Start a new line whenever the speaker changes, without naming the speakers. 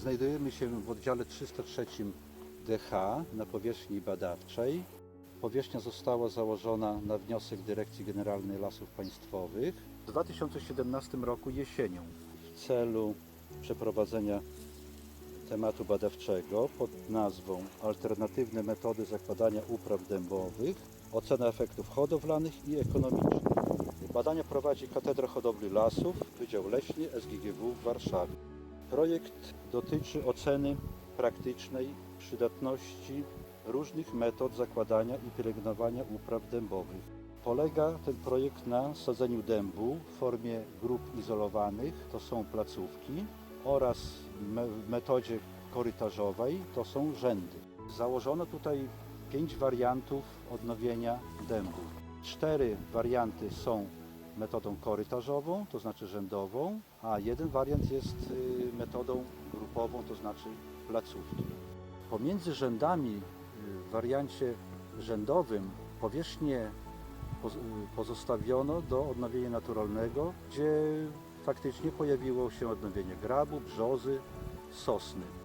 Znajdujemy się w oddziale 303 DH na powierzchni badawczej. Powierzchnia została założona na wniosek Dyrekcji Generalnej Lasów Państwowych w 2017 roku jesienią w celu przeprowadzenia tematu badawczego pod nazwą Alternatywne metody zakładania upraw dębowych, ocena efektów hodowlanych i ekonomicznych. Badania prowadzi Katedra Hodowli Lasów, Wydział Leśny SGGW w Warszawie. Projekt dotyczy oceny praktycznej przydatności różnych metod zakładania i pielęgnowania upraw dębowych. Polega ten projekt na sadzeniu dębu w formie grup izolowanych, to są placówki, oraz w metodzie korytarzowej, to są rzędy. Założono tutaj pięć wariantów odnowienia dębu. Cztery warianty są metodą korytarzową, to znaczy rzędową, a jeden wariant jest y, metodą grupową, to znaczy placówki. Pomiędzy rzędami y, w wariancie rzędowym powierzchnię y, pozostawiono do odnowienia naturalnego, gdzie faktycznie pojawiło się odnowienie grabu, brzozy, sosny.